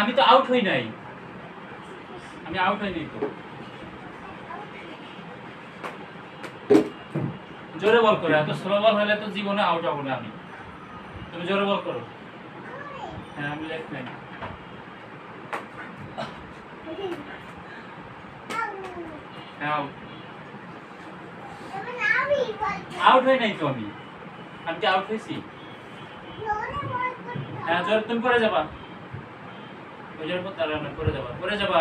আমি তো আউট হই নাই। আমি আউট হই নাই তো। জোরে বল করো এত স্লো বল হলে তো জীবনে আউট হব না আমি। তুমি জোরে বল করো। হ্যাঁ আমি লেফট নাই হ্যাঁ আউট আউট হই নাই তো আমি। আমি কি আউট হয়েছি হ্যাঁ জোরে তুমি করে যাবা। ওই তারা করে যাবা করে যাবা